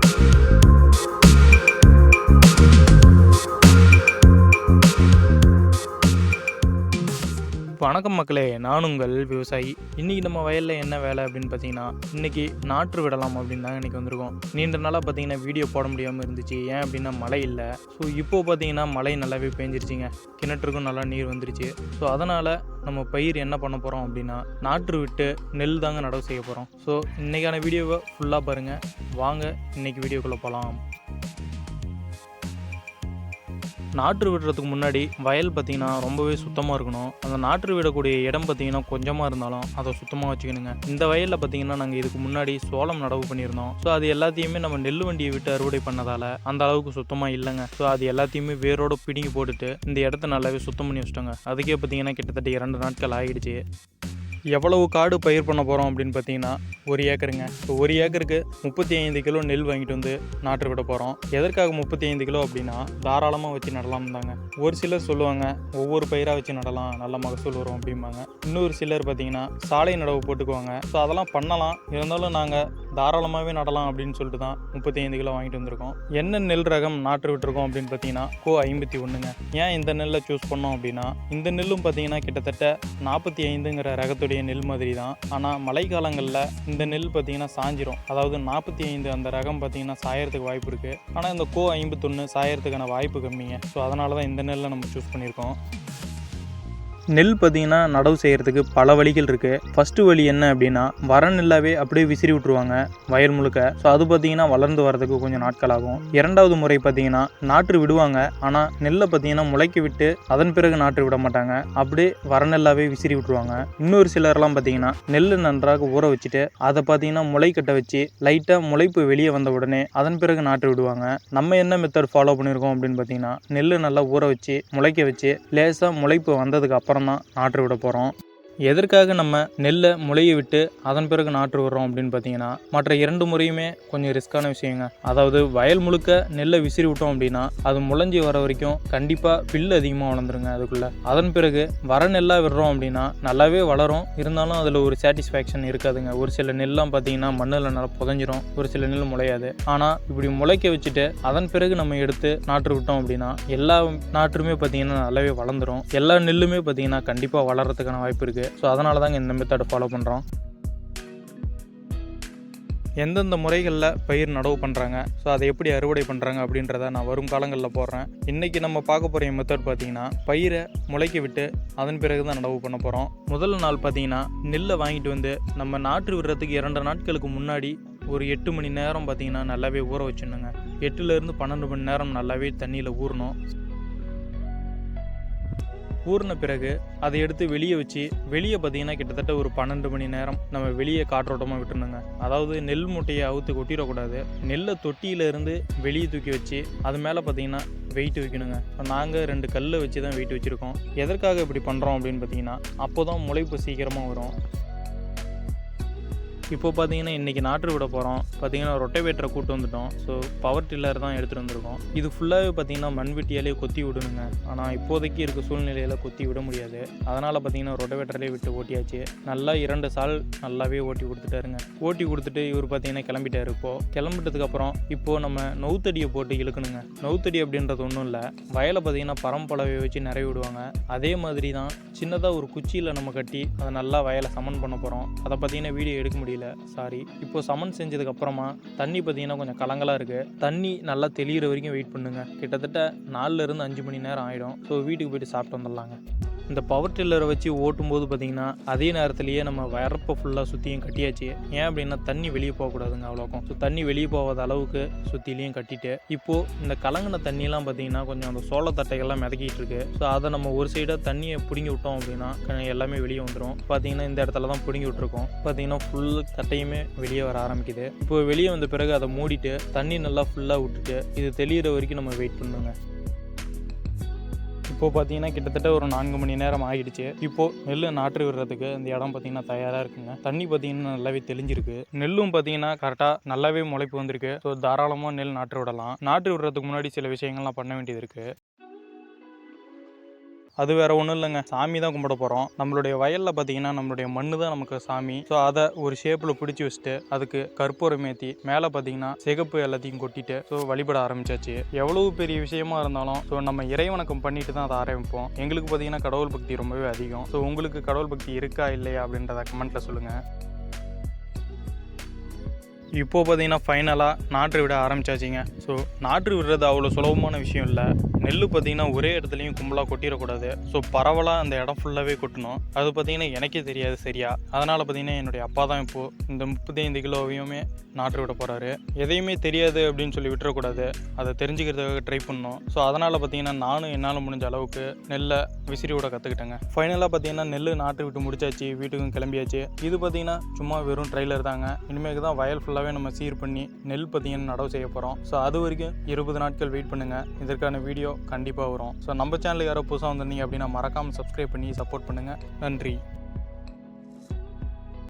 Thank you. வணக்கம் மக்களே நான் உங்கள் விவசாயி. இன்றைக்கி நம்ம வயலில் என்ன வேலை அப்படின்னு பார்த்தீங்கன்னா இன்றைக்கி நாற்று விடலாம் அப்படின்னு தான் இன்றைக்கி வந்திருக்கோம். நீண்ட நாளாக பார்த்தீங்கன்னா வீடியோ போட முடியாமல் இருந்துச்சு. ஏன் அப்படின்னா மழை இல்லை. ஸோ இப்போது பார்த்தீங்கன்னா மழை நல்லாவே பெஞ்சிருச்சிங்க. கிணற்றுக்கும் நல்லா நீர் வந்துருச்சு. ஸோ அதனால் நம்ம பயிர் என்ன பண்ண போகிறோம் அப்படின்னா நாற்று விட்டு நெல் தாங்க நடவு செய்ய போகிறோம் ஸோ இன்றைக்கான வீடியோவை ஃபுல்லாக பாருங்கள் வாங்க இன்றைக்கி வீடியோக்குள்ளே போகலாம் நாற்று விடுறதுக்கு முன்னாடி வயல் பார்த்திங்கன்னா ரொம்பவே சுத்தமாக இருக்கணும். அந்த நாற்று விடக்கூடிய இடம் பார்த்திங்கன்னா கொஞ்சமாக இருந்தாலும் அதை சுத்தமாக வச்சுக்கணுங்க. இந்த வயலில் பார்த்திங்கன்னா நாங்கள் இதுக்கு முன்னாடி சோளம் நடவு பண்ணியிருந்தோம். ஸோ அது எல்லாத்தையுமே நம்ம நெல் வண்டியை விட்டு அறுவடை பண்ணதால் அந்த அளவுக்கு சுத்தமாக இல்லைங்க. ஸோ அது எல்லாத்தையுமே வேரோடு பிடுங்கி போட்டுட்டு இந்த இடத்த நல்லாவே சுத்தம் பண்ணி வச்சிட்டோங்க. அதுக்கே பார்த்திங்கன்னா கிட்டத்தட்ட இரண்டு நாட்கள் ஆகிடுச்சு எவ்வளவு காடு பயிர் பண்ண போகிறோம் அப்படின்னு பார்த்தீங்கன்னா ஒரு ஏக்கருங்க. இப்போ ஒரு ஏக்கருக்கு முப்பத்தி ஐந்து கிலோ நெல் வாங்கிட்டு வந்து நாற்று விட போகிறோம் எதற்காக முப்பத்தி ஐந்து கிலோ அப்படின்னா தாராளமாக வச்சு நடலாம் தாங்க. ஒரு சிலர் சொல்லுவாங்க ஒவ்வொரு பயிராக வச்சு நடலாம் நல்ல மகசூல் வரும் அப்படிம்பாங்க. இன்னொரு சிலர் பார்த்தீங்கன்னா சாலை நடவு போட்டுக்குவாங்க. ஸோ அதெல்லாம் பண்ணலாம். இருந்தாலும் நாங்கள் தாராளமாகவே நடலாம் அப்படின்னு சொல்லிட்டு தான் முப்பத்தி ஐந்து கிலோ வாங்கிட்டு வந்திருக்கோம். என்ன நெல் ரகம் நாற்று விட்டுருக்கோம் அப்படின்னு பார்த்தீங்கன்னா கோ ஐம்பத்தி ஒன்றுங்க ஏன் இந்த நெல்லை சூஸ் பண்ணோம் அப்படின்னா இந்த நெல்லும் பார்த்தீங்கன்னா கிட்டத்தட்ட நாற்பத்தி ஐந்துங்கிற ரகத்துடைய நெல் மாதிரி தான் ஆனால் மழைக்காலங்களில் இந்த நெல் பார்த்தீங்கன்னா சாஞ்சிரும். அதாவது நாற்பத்தி ஐந்து அந்த ரகம் பார்த்தீங்கன்னா சாயறதுக்கு வாய்ப்பு இருக்குது ஆனால் இந்த கோ ஐம்பத்தொன்று சாயறதுக்கான வாய்ப்பு கம்மிங்க. ஸோ அதனால தான் இந்த நெல்லை நம்ம சூஸ் பண்ணியிருக்கோம். நெல் பார்த்தீங்கன்னா நடவு செய்கிறதுக்கு பல வழிகள் இருக்குது ஃபஸ்ட்டு வழி என்ன அப்படின்னா வர நெல்லாவே அப்படியே விசிறி விட்ருவாங்க வயல் முழுக்க. ஸோ அது பார்த்தீங்கன்னா வளர்ந்து வரதுக்கு கொஞ்சம் நாட்கள் ஆகும். இரண்டாவது முறை பார்த்தீங்கன்னா நாற்று விடுவாங்க. ஆனால் நெல்லை பார்த்தீங்கன்னா முளைக்க விட்டு அதன் பிறகு நாற்று விட மாட்டாங்க. அப்படியே வர நெல்லாவே விசிறி விட்ருவாங்க இன்னொரு சிலர்லாம் பார்த்தீங்கன்னா நெல் நன்றாக ஊற வச்சுட்டு அதை பார்த்தீங்கன்னா முளை கட்ட வச்சு லைட்டாக முளைப்பு வெளியே வந்த உடனே அதன் பிறகு நாற்று விடுவாங்க. நம்ம என்ன மெத்தட் ஃபாலோ பண்ணியிருக்கோம் அப்படின்னு பார்த்தீங்கன்னா நெல் நல்லா ஊற வச்சு முளைக்க வச்சு லேசாக முளைப்பு வந்ததுக்கு அப்புறம் அதுக்கப்புறம் தான் ஆட்ரு விட போகிறோம் எதற்காக நம்ம நெல்லை முளைய விட்டு அதன் பிறகு நாற்று விடுறோம் அப்படின்னு பார்த்தீங்கன்னா மற்ற இரண்டு முறையுமே கொஞ்சம் ரிஸ்க்கான விஷயங்க. அதாவது வயல் முழுக்க நெல்லை விசிறி விட்டோம் அப்படின்னா அது முளைஞ்சி வர வரைக்கும் கண்டிப்பாக பில் அதிகமாக வளர்ந்துருங்க அதுக்குள்ளே. அதன் பிறகு வர நெல்லாக விடுறோம் அப்படின்னா நல்லாவே வளரும். இருந்தாலும் அதில் ஒரு சாட்டிஸ்ஃபேக்ஷன் இருக்காதுங்க. ஒரு சில நெல்லாம் பார்த்தீங்கன்னா மண்ணில் நல்லா புதஞ்சிரும். ஒரு சில நெல் முளையாது. ஆனால் இப்படி முளைக்க வச்சுட்டு அதன் பிறகு நம்ம எடுத்து நாற்று விட்டோம் அப்படின்னா எல்லா நாற்றுமே பார்த்தீங்கன்னா நல்லாவே வளர்ந்துரும். எல்லா நெல்லுமே பார்த்தீங்கன்னா கண்டிப்பாக வளர்கிறதுக்கான வாய்ப்பு இருக்குது ஸோ அதனால தாங்க இந்த மெத்தடை ஃபாலோ பண்ணுறோம் எந்தெந்த முறைகளில் பயிர் நடவு பண்ணுறாங்க ஸோ அதை எப்படி அறுவடை பண்ணுறாங்க அப்படின்றத நான் வரும் காலங்களில் போடுறேன். இன்றைக்கி நம்ம பார்க்க போகிற மெத்தட் பார்த்திங்கன்னா பயிரை முளைக்க விட்டு அதன் பிறகு தான் நடவு பண்ண போகிறோம் முதல் நாள் பார்த்தீங்கன்னா நெல்லை வாங்கிட்டு வந்து நம்ம நாற்று விடுறதுக்கு இரண்டு நாட்களுக்கு முன்னாடி ஒரு எட்டு மணி நேரம் பார்த்தீங்கன்னா நல்லாவே ஊற வச்சிடணுங்க. எட்டுலேருந்து பன்னெண்டு மணி நேரம் நல்லாவே தண்ணியில் ஊறணும். ஊறின பிறகு அதை எடுத்து வெளியே வச்சு வெளியே பார்த்தீங்கன்னா கிட்டத்தட்ட ஒரு பன்னெண்டு மணி நேரம் நம்ம வெளியே காற்றோட்டமாக விட்டுணுங்க அதாவது நெல் மூட்டையை அவுத்து கொட்டிடக்கூடாது. நெல்லை தொட்டியில இருந்து வெளியே தூக்கி வச்சு அது மேலே பார்த்தீங்கன்னா வெயிட் வைக்கணுங்க. இப்போ நாங்கள் ரெண்டு கல்லை வச்சு தான் வெயிட் வச்சுருக்கோம். எதற்காக இப்படி பண்ணுறோம் அப்படின்னு பார்த்தீங்கன்னா அப்போ தான் முளைப்பு சீக்கிரமாக வரும். இப்போ பார்த்தீங்கன்னா இன்றைக்கி நாற்று விட போகிறோம் பார்த்தீங்கன்னா ரொட்டவேட்டரை கூட்டு வந்துட்டோம். ஸோ பவர் டில்லர் தான் எடுத்துகிட்டு வந்திருக்கோம். இது ஃபுல்லாகவே பார்த்தீங்கன்னா மண்வெட்டியாலே கொத்தி விடணுங்க. ஆனால் இப்போதைக்கு இருக்க சூழ்நிலையில் கொத்தி விட முடியாது. அதனால் பார்த்தீங்கன்னா ரொட்டவேட்டரிலே விட்டு ஓட்டியாச்சு. நல்லா இரண்டு சால் நல்லாவே ஓட்டி கொடுத்துட்டாருங்க. ஓட்டி கொடுத்துட்டு இவர் பார்த்தீங்கன்னா கிளம்பிட்டாரு. இப்போது கிளம்பிட்டதுக்கப்புறம் இப்போது நம்ம நவுத்தடியை போட்டு இழுக்கணுங்க. நவுத்தடி அப்படின்றது ஒன்றும் இல்லை. வயலை பார்த்தீங்கன்னா பரம்பளவை வச்சு நிறைய விடுவாங்க. அதே மாதிரி தான் சின்னதாக ஒரு குச்சியில் நம்ம கட்டி அதை நல்லா வயலை சமன் பண்ண போகிறோம் அதை பார்த்தீங்கன்னா வீடியோ எடுக்க முடியும் முடியல சாரி இப்போ சமன் செஞ்சதுக்கு அப்புறமா தண்ணி பார்த்தீங்கன்னா கொஞ்சம் கலங்கலாக இருக்குது தண்ணி நல்லா தெளிகிற வரைக்கும் வெயிட் பண்ணுங்க. கிட்டத்தட்ட நாலுல இருந்து அஞ்சு மணி நேரம் ஆகிடும் ஸோ வீட்டுக்கு போயிட்டு சாப்பிட்டு வந்துடலாங்க. இந்த பவர் டில்லரை வச்சு ஓட்டும்போது பார்த்தீங்கன்னா அதே நேரத்துலையே நம்ம வரப்பை ஃபுல்லாக சுற்றியும் கட்டியாச்சு. ஏன் அப்படின்னா தண்ணி வெளியே போகக்கூடாதுங்க அவ்வளோக்கும். ஸோ தண்ணி வெளியே போகாத அளவுக்கு சுற்றிலையும் கட்டிட்டு இப்போது இந்த கலங்கின தண்ணியெல்லாம் பார்த்தீங்கன்னா கொஞ்சம் அந்த சோளத்தட்டைகள்லாம் மிதக்கிட்டு இருக்கு. ஸோ அதை நம்ம ஒரு சைடாக தண்ணியை பிடுங்கி விட்டோம் அப்படின்னா எல்லாமே வெளியே வந்துடும் பார்த்தீங்கன்னா இந்த இடத்துல தான் பிடுங்கி விட்டுருக்கோம். பார்த்தீங்கன்னா ஃபுல் தட்டையுமே வெளியே வர ஆரம்பிக்குது. இப்போ வெளியே வந்த பிறகு அதை மூடிட்டு தண்ணி நல்லா ஃபுல்லாக விட்டுட்டு இது தெளிகிற வரைக்கும் நம்ம வெயிட் பண்ணுங்க இப்போ பார்த்தீங்கன்னா கிட்டத்தட்ட ஒரு நான்கு மணி நேரம் ஆகிடுச்சு. இப்போ நெல் நாற்று விடுறதுக்கு இந்த இடம் பார்த்தீங்கன்னா தயாராக இருக்குங்க. தண்ணி பார்த்தீங்கன்னா நல்லாவே தெளிஞ்சிருக்கு. நெல்லும் பார்த்தீங்கன்னா கரெக்டாக நல்லாவே முளைப்பு வந்திருக்கு. ஸோ தாராளமாக நெல் நாற்று விடலாம். நாற்று விடுறதுக்கு முன்னாடி சில விஷயங்கள்லாம் பண்ண வேண்டியது இருக்குது அது வேற ஒன்றும் இல்லைங்க. சாமி தான் கும்பிட போகிறோம் நம்மளுடைய வயலில் பார்த்தீங்கன்னா நம்மளுடைய மண்ணு தான் நமக்கு சாமி. ஸோ அதை ஒரு ஷேப்பில் பிடிச்சி வச்சுட்டு அதுக்கு கற்பூரம் ஏற்றி மேலே பார்த்தீங்கன்னா சிகப்பு எல்லாத்தையும் கொட்டிட்டு ஸோ வழிபட ஆரம்பிச்சாச்சு. எவ்வளவு பெரிய விஷயமா இருந்தாலும் ஸோ நம்ம இறைவணக்கம் பண்ணிட்டு தான் அதை ஆரம்பிப்போம். எங்களுக்கு பார்த்தீங்கன்னா கடவுள் பக்தி ரொம்பவே அதிகம். ஸோ உங்களுக்கு கடவுள் பக்தி இருக்கா இல்லையா அப்படின்றத கமெண்ட்ல சொல்லுங்கள் இப்போது பார்த்தீங்கன்னா ஃபைனலாக நாற்று விட ஆரம்பிச்சாச்சிங்க. ஸோ நாற்று விடுறது அவ்வளோ சுலபமான விஷயம் இல்லை. நெல் பார்த்தீங்கன்னா ஒரே இடத்துலையும் கும்பலாக கொட்டிடக்கூடாது. ஸோ பரவலாக அந்த இடம் ஃபுல்லாகவே கொட்டணும். அது பார்த்தீங்கன்னா எனக்கே தெரியாது சரியா. அதனால் பார்த்தீங்கன்னா என்னுடைய அப்பா தான் இப்போது இந்த முப்பத்தைந்து கிலோவையுமே நாற்று விட போகிறாரு எதையுமே தெரியாது அப்படின்னு சொல்லி விட்டுறக்கூடாது. அதை தெரிஞ்சுக்கிறதுக்காக ட்ரை பண்ணோம் ஸோ அதனால் பார்த்தீங்கன்னா நானும் என்னால் முடிஞ்ச அளவுக்கு நெல்லை விசிறி விட கற்றுக்கிட்டேங்க ஃபைனலாக பார்த்தீங்கன்னா நெல் நாற்று விட்டு முடிச்சாச்சு வீட்டுக்கும் கிளம்பியாச்சு. இது பார்த்தீங்கன்னா சும்மா வெறும் ட்ரைலர் தாங்க. இனிமேல் தான் வயல் ஃபுல்லாகவே நம்ம சீர் பண்ணி நெல் பார்த்தீங்கன்னா நடவு செய்ய போகிறோம் ஸோ அது வரைக்கும் இருபது நாட்கள் வெயிட் பண்ணுங்கள் இதற்கான வீடியோ கண்டிப்பாக வரும். ஸோ நம்ம சேனலுக்கு யாரோ புதுசாக வந்திருந்தீங்க அப்படின்னா மறக்காமல் சப்ஸ்கிரைப் பண்ணி சப்போர்ட் பண்ணுங்கள் நன்றி.